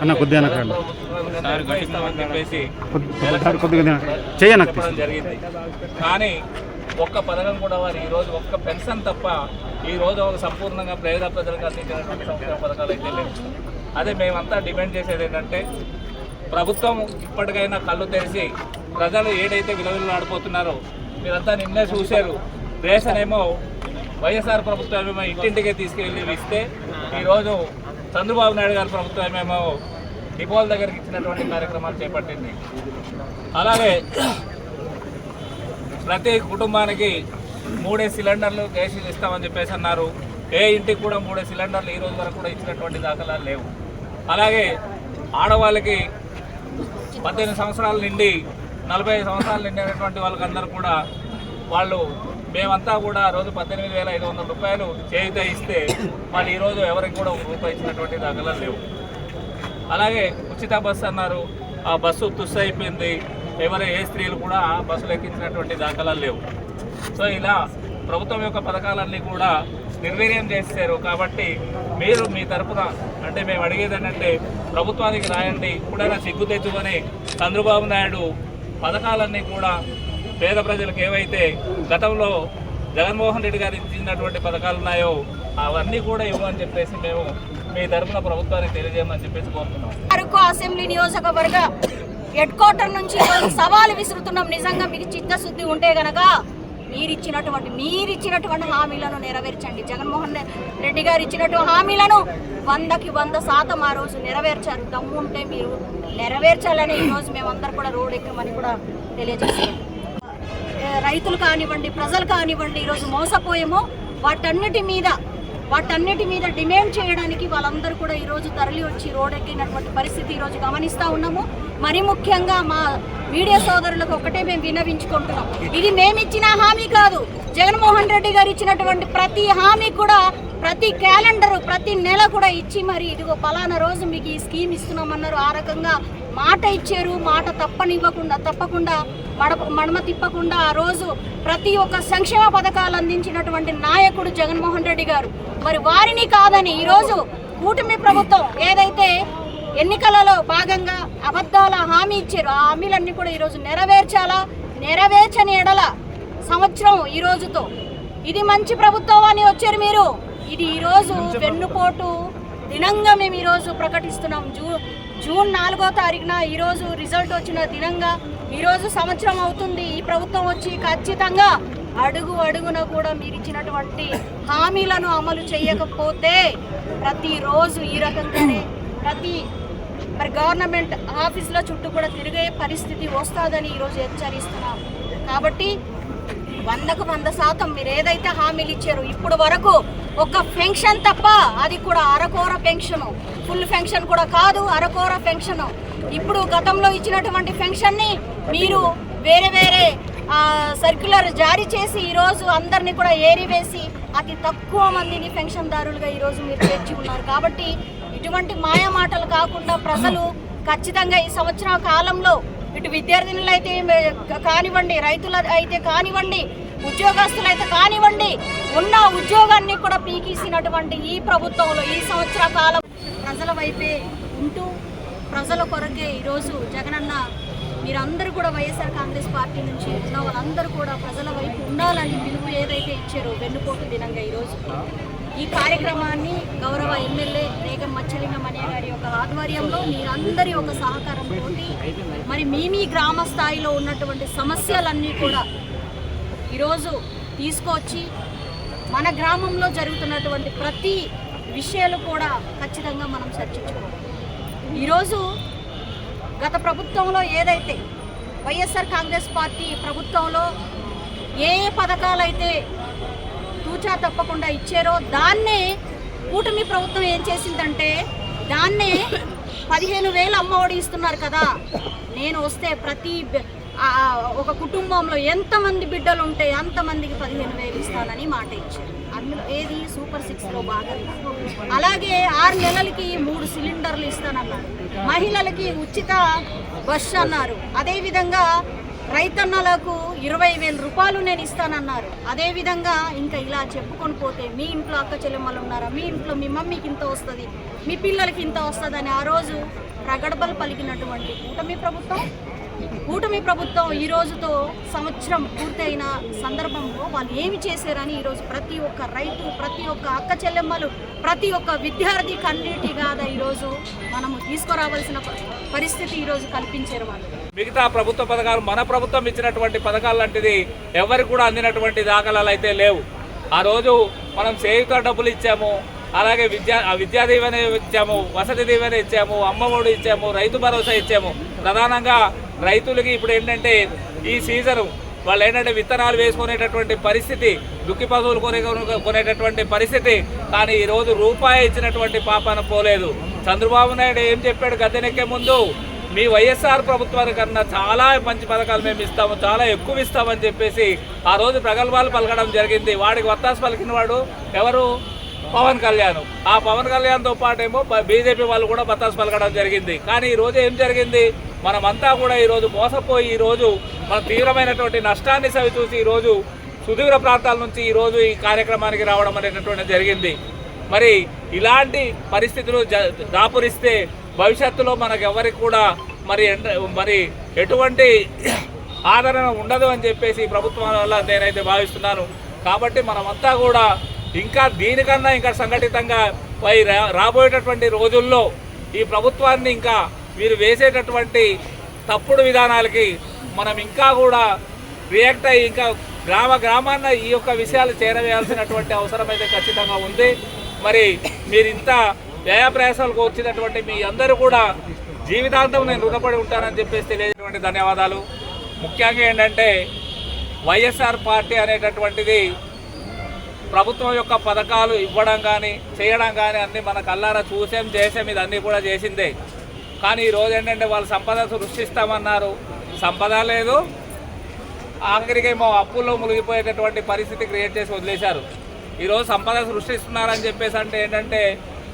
అన్న కొద్దిగా. సార్ కొద్దిగా జరిగింది. కానీ ఒక్క పథకం కూడా వారు ఈ రోజు ఒక్క పెన్షన్ తప్ప ఈ రోజు ఒక సంపూర్ణంగా పేద ప్రజలకు అందించినటువంటి సంక్షేమ పథకాలు అయితే లేవు. అదే మేమంతా డిమాండ్ చేసేది ఏంటంటే ప్రభుత్వం ఇప్పటికైనా కళ్ళు తెరిచి ప్రజలు ఏడైతే విలువలు ఆడిపోతున్నారో మీరంతా నిన్నే చూశారు. రేషన్ ఏమో వైఎస్ఆర్ ప్రభుత్వం ఏమో ఇంటింటికే తీసుకెళ్ళి ఇస్తే ఈరోజు చంద్రబాబు నాయుడు గారి ప్రభుత్వం ఏమో డిపోల దగ్గరికి ఇచ్చినటువంటి కార్యక్రమాలు చేపట్టింది. అలాగే ప్రతి కుటుంబానికి మూడే సిలిండర్లు గ్యాస్ ఇస్తామని చెప్పేసి అన్నారు. ఏ ఇంటికి కూడా మూడే సిలిండర్లు ఈ రోజు వరకు కూడా ఇచ్చినటువంటి దాఖలాలు లేవు. అలాగే ఆడవాళ్ళకి పద్దెనిమిది సంవత్సరాల నుండి నలభై ఐదు సంవత్సరాలు నిండినటువంటి వాళ్ళకందరూ కూడా వాళ్ళు మేమంతా కూడా రోజు పద్దెనిమిది వేల ఐదు వందల రూపాయలు చేయితే ఇస్తే వాళ్ళు ఈరోజు ఎవరికి కూడా ఒక రూపాయి ఇచ్చినటువంటి దాఖలాలు లేవు. అలాగే ఉచిత బస్సు అన్నారు. ఆ బస్సు తుస్సు అయిపోయింది. ఎవరు ఏ స్త్రీలు కూడా ఆ బస్సులు ఎక్కించినటువంటి దాఖలాలు లేవు. సో ఇలా ప్రభుత్వం యొక్క పథకాలన్నీ కూడా నిర్వీర్యం చేశారు కాబట్టి మీరు మీ తరపున అంటే మేము అడిగేది ఏంటంటే ప్రభుత్వానికి రాయండి ఇప్పుడైనా సిగ్గు తెచ్చుకొని చంద్రబాబు నాయుడు పథకాలన్నీ కూడా పేద ప్రజలకు ఏవైతే గతంలో జగన్మోహన్ రెడ్డి గారు ఇచ్చినటువంటి పథకాలు ఉన్నాయో అవన్నీ కూడా ఇవ్వమని చెప్పేసి మేము మీ తరపున ప్రభుత్వానికి తెలియజేయమని చెప్పేసి కోరుతున్నాం. అరకు అసెంబ్లీ నియోజకవర్గ హెడ్ క్వార్టర్ నుంచి సవాలు విసురుతున్నాం. నిజంగా మీకు చిత్తశుద్ధి ఉంటే గనక మీరిచ్చినటువంటి మీరిచ్చినటువంటి హామీలను నెరవేర్చండి. జగన్మోహన్ రెడ్డి గారు ఇచ్చినటువంటి హామీలను వందకి వంద శాతం ఆ రోజు నెరవేర్చారు. దమ్ము ఉంటే మీరు నెరవేర్చాలని ఈరోజు మేమందరూ కూడా రోడ్ ఎక్కమని కూడా తెలియజేస్తున్నాం. రైతులు కానివ్వండి ప్రజలు కానివ్వండి ఈరోజు మోసపోయేమో. వాటన్నిటి మీద వాటన్నిటి మీద డిమాండ్ చేయడానికి వాళ్ళందరూ కూడా ఈరోజు తరలి వచ్చి రోడ్డెక్కినటువంటి పరిస్థితి ఈరోజు గమనిస్తూ ఉన్నాము. మరి ముఖ్యంగా మా మీడియా సోదరులకు ఒకటే మేము విన్నవించుకుంటున్నాం. ఇది మేమిచ్చిన హామీ కాదు. జగన్మోహన్ రెడ్డి గారు ఇచ్చినటువంటి ప్రతి హామీ కూడా ప్రతి క్యాలెండర్ ప్రతి నెల కూడా ఇచ్చి మరి ఇదిగో పలానా రోజు మీకు ఈ స్కీమ్ ఇస్తున్నామన్నారు. ఆ రకంగా మాట ఇచ్చారు. మాట తప్పనివ్వకుండా తప్పకుండా మడప మడమ తిప్పకుండా ఆ రోజు ప్రతి ఒక్క సంక్షేమ పథకాలు అందించినటువంటి నాయకుడు జగన్మోహన్ రెడ్డి గారు. మరి వారిని కాదని ఈరోజు కూటమి ప్రభుత్వం ఏదైతే ఎన్నికలలో భాగంగా అబద్ధాల హామీ ఇచ్చారు. ఆ హామీలన్నీ కూడా ఈరోజు నెరవేర్చాలా? నెరవేర్చని ఎడల సంవత్సరం ఈ రోజుతో. ఇది మంచి ప్రభుత్వం అని వచ్చారు మీరు. ఇది ఈరోజు వెన్నుపోటు దినంగా మేము ఈరోజు ప్రకటిస్తున్నాం. జూ జూన్ నాలుగో తారీఖున ఈరోజు రిజల్ట్ వచ్చిన దినంగా ఈరోజు సంవత్సరం అవుతుంది. ఈ ప్రభుత్వం వచ్చి ఖచ్చితంగా అడుగు అడుగున కూడా మీరు ఇచ్చినటువంటి హామీలను అమలు చేయకపోతే ప్రతిరోజు ఈ రకంగానే ప్రతి మరి గవర్నమెంట్ ఆఫీసుల చుట్టూ కూడా తిరిగే పరిస్థితి వస్తుందని ఈరోజు హెచ్చరిస్తున్నాం. కాబట్టి వందకు వంద శాతం మీరు ఏదైతే హామీలు ఇచ్చారో ఇప్పుడు వరకు ఒక పెన్షన్ తప్ప అది కూడా అరకోర పెన్షన్. ఫుల్ పెన్షన్ కూడా కాదు అరకోర పెన్షన్. ఇప్పుడు గతంలో ఇచ్చినటువంటి పెన్షన్ని మీరు వేరే వేరే సర్క్యులర్ జారీ చేసి ఈరోజు అందరినీ కూడా ఏరివేసి అతి తక్కువ మందిని పెన్షన్దారులుగా ఈరోజు మీరు చేర్చి ఉన్నారు. కాబట్టి ఇటువంటి మాయ మాటలు కాకుండా ప్రజలు ఖచ్చితంగా ఈ సంవత్సరం కాలంలో ఇటు విద్యార్థినులు అయితే కానివ్వండి రైతులు అయితే కానివ్వండి ఉద్యోగస్తులు అయితే కానివ్వండి ఉన్న ఉద్యోగాన్ని కూడా పీకేసినటువంటి ఈ ప్రభుత్వంలో ఈ సంవత్సర కాలం ప్రజల వైపే ఉంటూ ప్రజల కొరకే ఈరోజు జగనన్న మీరందరూ కూడా వైఎస్ఆర్ కాంగ్రెస్ పార్టీ నుంచి ఉన్న వాళ్ళందరూ కూడా ప్రజల వైపు ఉండాలని పిలుపు ఏదైతే ఇచ్చారో వెన్నుపోటు దినంగా ఈరోజు. ఈ కార్యక్రమాన్ని గౌరవ ఎమ్మెల్యే రేగం మచ్చలింగ గారి యొక్క ఆధ్వర్యంలో మీరందరి ఒక సహకారంతో మరి మీ మీ గ్రామ స్థాయిలో ఉన్నటువంటి సమస్యలన్నీ కూడా ఈరోజు తీసుకొచ్చి మన గ్రామంలో జరుగుతున్నటువంటి ప్రతి విషయాలు కూడా ఖచ్చితంగా మనం చర్చించుకోవాలి. ఈరోజు గత ప్రభుత్వంలో ఏదైతే వైఎస్ఆర్ కాంగ్రెస్ పార్టీ ప్రభుత్వంలో ఏ ఏ పథకాలైతే తూచా తప్పకుండా ఇచ్చారో దాన్నే కూటమి ప్రభుత్వం ఏం చేసిందంటే దాన్నే పదిహేను వేలు అమ్మఒడి ఇస్తున్నారు కదా. నేను వస్తే ప్రతి ఒక కుటుంబంలో ఎంతమంది బిడ్డలు ఉంటే అంతమందికి పదిహేను వేలు ఇస్తానని మాట ఇచ్చారు. అందులో ఏది? సూపర్ సిక్స్లో భాగంగా అలాగే ఆరు నెలలకి మూడు సిలిండర్లు ఇస్తానన్నారు. మహిళలకి ఉచిత బస్ అన్నారు. అదేవిధంగా రైతన్నలకు ఇరవై వేల రూపాయలు నేను ఇస్తానన్నారు. అదేవిధంగా ఇంకా ఇలా చెప్పుకొని పోతే మీ ఇంట్లో అక్క చెల్లెమ్మలు ఉన్నారా? మీ ఇంట్లో మీ మమ్మీకి ఇంత వస్తుంది మీ పిల్లలకి ఇంత వస్తుందని ఆ రోజు ప్రగడబలు పలికినటువంటి కూటమి ప్రభుత్వం కూటమి ప్రభుత్వం ఈ రోజుతో సంవత్సరం పూర్తయిన సందర్భంలో వాళ్ళు ఏమి చేశారని ఈరోజు ప్రతి ఒక్క రైతు ప్రతి ఒక్క అక్క చెల్లెమ్మలు ప్రతి ఒక్క విద్యార్థి కన్నీటి కాదా ఈరోజు మనము తీసుకురావాల్సిన పరిస్థితి ఈరోజు కల్పించారు వాళ్ళు. మిగతా ప్రభుత్వ పథకాలు మన ప్రభుత్వం ఇచ్చినటువంటి పథకాలు లాంటిది ఎవరికి కూడా అందినటువంటి దాఖలాలు అయితే లేవు. ఆ రోజు మనం చేయుత డబ్బులు ఇచ్చాము అలాగే విద్యా విద్యా దీవెన ఇచ్చాము వసతి దీవెన ఇచ్చాము అమ్మఒడి ఇచ్చాము రైతు భరోసా ఇచ్చాము. ప్రధానంగా రైతులకి ఇప్పుడు ఏంటంటే ఈ సీజను వాళ్ళు ఏంటంటే విత్తనాలు వేసుకునేటటువంటి పరిస్థితి దుక్కి పశువులు కొనే కొనేటటువంటి పరిస్థితి కానీ ఈరోజు రూపాయి ఇచ్చినటువంటి పాపాన పోలేదు. చంద్రబాబు నాయుడు ఏం చెప్పాడు? గద్దెనెక్కే ముందు మీ వైఎస్ఆర్ ప్రభుత్వాల కన్నా చాలా మంచి పథకాలు మేము ఇస్తాము చాలా ఎక్కువ ఇస్తామని చెప్పేసి ఆ రోజు ప్రగల్భాలు పలకడం జరిగింది. వాడికి వత్తాసు పలికిన వాడు ఎవరు? పవన్ కళ్యాణ్. ఆ పవన్ కళ్యాణ్తో పాటేమో బీజేపీ వాళ్ళు కూడా బత్తాసు పలకడం జరిగింది. కానీ ఈ రోజు ఏం జరిగింది? మనమంతా కూడా ఈరోజు మోసపోయి ఈ రోజు మన తీవ్రమైనటువంటి నష్టాన్ని సవి చూసి ఈ రోజు సుదూర ప్రాంతాల నుంచి ఈరోజు ఈ కార్యక్రమానికి రావడం అనేటటువంటి జరిగింది. మరి ఇలాంటి పరిస్థితులు జ- దాపురిస్తే భవిష్యత్తులో మనకు ఎవరికి కూడా మరి ఎండ- మరి ఎటువంటి ఆదరణ ఉండదు అని చెప్పేసి ప్రభుత్వం వల్ల నేనైతే భావిస్తున్నాను. కాబట్టి మనమంతా కూడా ఇంకా దీనికన్నా ఇంకా సంఘటితంగా పై రా- రాబోయేటటువంటి రోజుల్లో ఈ ప్రభుత్వాన్ని ఇంకా వీరు వేసేటటువంటి తప్పుడు విధానాలకి మనం ఇంకా కూడా రియాక్ట్ అయ్యి ఇంకా గ్రామ గ్రామాన్న ఈ యొక్క విషయాలు చేరవేయాల్సినటువంటి అవసరం అయితే ఖచ్చితంగా ఉంది. మరి మీరు ఇంత వ్యయప్రయాసాలకు వచ్చినటువంటి మీ అందరూ కూడా జీవితాంతం నేను రుణపడి ఉంటానని చెప్పేసి తెలియజేటువంటి ధన్యవాదాలు. ముఖ్యంగా ఏంటంటే వైఎస్ఆర్ పార్టీ అనేటటువంటిది ప్రభుత్వం యొక్క పథకాలు ఇవ్వడం కానీ చేయడం కానీ అన్నీ మన కల్లారా చూసాం చేసాం ఇది అన్నీ కూడా చేసిందే. కానీ ఈ రోజు ఏంటంటే వాళ్ళు సంపద సృష్టిస్తామన్నారు. సంపద లేదు. ఆఖరికేమో అప్పుల్లో మునిగిపోయేటటువంటి పరిస్థితి క్రియేట్ చేసి వదిలేశారు. ఈరోజు సంపద సృష్టిస్తున్నారని చెప్పేసి అంటే ఏంటంటే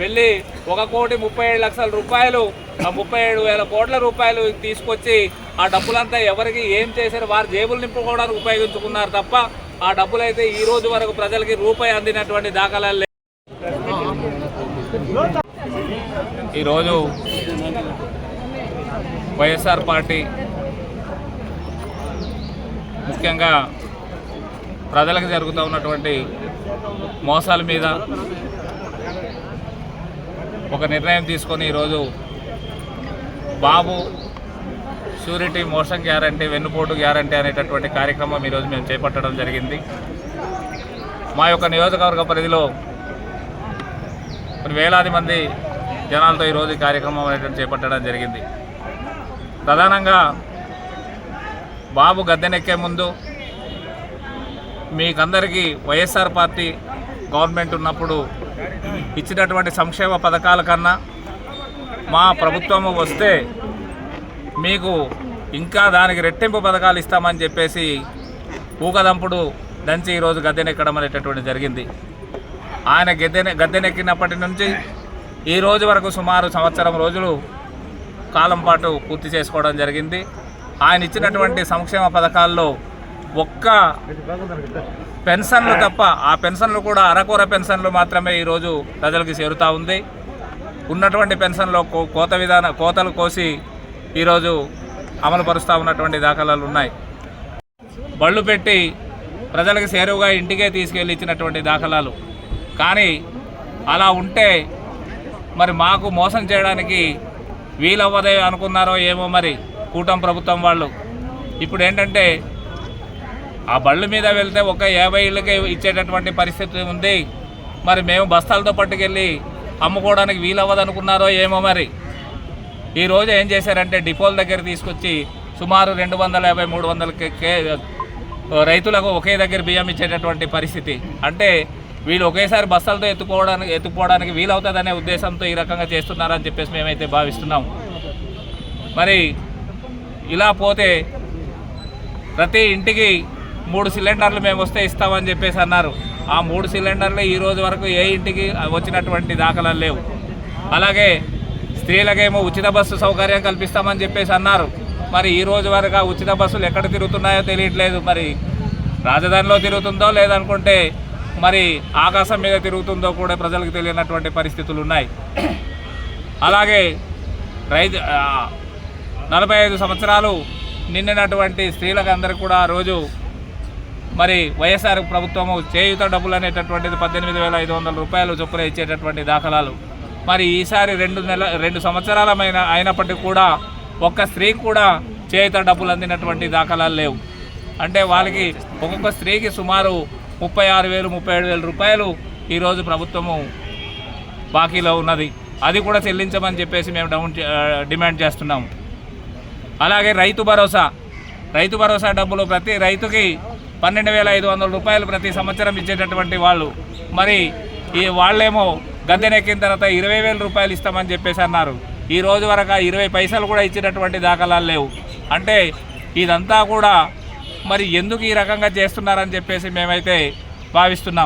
వెళ్ళి ఒక కోటి ముప్పై ఏడు లక్షల రూపాయలు ఆ ముప్పై ఏడు వేల కోట్ల రూపాయలు తీసుకొచ్చి ఆ డబ్బులంతా ఎవరికి ఏం చేశారు వారి జేబులు నింపుకోవడానికి ఉపయోగించుకున్నారు తప్ప ఆ డబ్బులు అయితే ఈ రోజు వరకు ప్రజలకి రూపాయి అందినటువంటి దాఖలాలు ఈరోజు వైఎస్ఆర్ పార్టీ ముఖ్యంగా ప్రజలకు జరుగుతూ ఉన్నటువంటి మోసాల మీద ఒక నిర్ణయం తీసుకొని ఈరోజు బాబు షూరిటీ మోషన్ గ్యారంటీ వెన్నుపోటు గ్యారంటీ అనేటటువంటి కార్యక్రమం ఈరోజు మేము చేపట్టడం జరిగింది. మా యొక్క నియోజకవర్గ పరిధిలో కొన్ని వేలాది మంది జనాలతో ఈరోజు ఈ కార్యక్రమం అనేటువంటి చేపట్టడం జరిగింది. ప్రధానంగా బాబు గద్దెనెక్కే ముందు మీకందరికీ వైఎస్ఆర్ పార్టీ గవర్నమెంట్ ఉన్నప్పుడు ఇచ్చినటువంటి సంక్షేమ పథకాల కన్నా మా ప్రభుత్వము వస్తే మీకు ఇంకా దానికి రెట్టింపు పథకాలు ఇస్తామని చెప్పేసి ఊకదంపుడు దంచి ఈరోజు గద్దెనెక్కడం అనేటటువంటి జరిగింది. ఆయన గద్దెనె గద్దెనెక్కినప్పటి నుంచి ఈ రోజు వరకు సుమారు సంవత్సరం రోజులు కాలం పాటు పూర్తి చేసుకోవడం జరిగింది. ఆయన ఇచ్చినటువంటి సంక్షేమ పథకాల్లో ఒక్క పెన్షన్లు తప్ప ఆ పెన్షన్లు కూడా అరకొర పెన్షన్లు మాత్రమే ఈరోజు ప్రజలకు చేరుతూ ఉంది. ఉన్నటువంటి పెన్షన్లో కో- కోత విధాన కోతలు కోసి ఈరోజు అమలు పరుస్తూ ఉన్నటువంటి దాఖలాలు ఉన్నాయి. బళ్ళు పెట్టి ప్రజలకు చేరువుగా ఇంటికే తీసుకెళ్ళి ఇచ్చినటువంటి దాఖలాలు. కానీ అలా ఉంటే మరి మాకు మోసం చేయడానికి వీలవ్వదే అనుకున్నారో ఏమో మరి కూటమి ప్రభుత్వం వాళ్ళు. ఇప్పుడు ఏంటంటే ఆ బళ్ళు మీద వెళ్తే ఒక యాభై ఇళ్ళకే ఇచ్చేటటువంటి పరిస్థితి ఉంది. మరి మేము బస్తాలతో పట్టుకెళ్ళి అమ్ముకోవడానికి వీలవ్వదనుకున్నారో ఏమో మరి. ఈరోజు ఏం చేశారంటే డిపోల దగ్గర తీసుకొచ్చి సుమారు రెండు వందల యాభై మూడు వందల కే- రైతులకు ఒకే దగ్గర బియ్యం ఇచ్చేటటువంటి పరిస్థితి. అంటే వీళ్ళు ఒకేసారి బస్తాలతో ఎత్తుకోవడానికి ఎత్తుకోవడానికి వీలవుతుందనే ఉద్దేశంతో ఈ రకంగా చేస్తున్నారని చెప్పేసి మేమైతే భావిస్తున్నాం. మరి ఇలా పోతే ప్రతి ఇంటికి మూడు సిలిండర్లు మేము వస్తే ఇస్తామని చెప్పేసి అన్నారు. ఆ మూడు సిలిండర్లు ఈ రోజు వరకు ఏ ఇంటికి వచ్చినటువంటి దాఖలాలు లేవు. అలాగే స్త్రీలకేమో ఉచిత బస్సు సౌకర్యం కల్పిస్తామని చెప్పేసి అన్నారు. మరి ఈ రోజు వరకు ఉచిత బస్సులు ఎక్కడ తిరుగుతున్నాయో తెలియట్లేదు. మరి రాజధానిలో తిరుగుతుందో లేదనుకుంటే మరి ఆకాశం మీద తిరుగుతుందో కూడా ప్రజలకు తెలియనటువంటి పరిస్థితులు ఉన్నాయి. అలాగే రైతు నలభై ఐదు సంవత్సరాలు నిండినటువంటి స్త్రీలకు అందరికీ కూడా ఆ రోజు మరి వైఎస్ఆర్ ప్రభుత్వము చేయుత డబ్బులు అనేటటువంటిది పద్దెనిమిది వేల ఐదు వందల రూపాయలు చొప్పున ఇచ్చేటటువంటి దాఖలాలు. మరి ఈసారి రెండు నెల రెండు సంవత్సరాలమైన అయినప్పటికీ కూడా ఒక్క స్త్రీకి కూడా చేయుత డబ్బులు అందినటువంటి దాఖలాలు లేవు. అంటే వాళ్ళకి ఒక్కొక్క స్త్రీకి సుమారు ముప్పై ఆరు వేలు ముప్పై ఏడు వేల రూపాయలు ఈరోజు ప్రభుత్వము బాకీలో ఉన్నది. అది కూడా చెల్లించమని చెప్పేసి మేము డౌన్ చే- డిమాండ్ చేస్తున్నాము. అలాగే రైతు భరోసా. రైతు భరోసా డబ్బులు ప్రతి రైతుకి పన్నెండు వేల ఐదు వందల రూపాయలు ప్రతి సంవత్సరం ఇచ్చేటటువంటి వాళ్ళు. మరి ఈ వాళ్ళేమో గద్దెనెక్కిన తర్వాత ఇరవై వేల రూపాయలు ఇస్తామని చెప్పేసి అన్నారు. ఈ రోజు వరకు ఇరవై పైసలు కూడా ఇచ్చినటువంటి దాఖలాలు లేవు. అంటే ఇదంతా కూడా మరి ఎందుకు ఈ రకంగా చేస్తున్నారని చెప్పేసి మేమైతే భావిస్తున్నాం.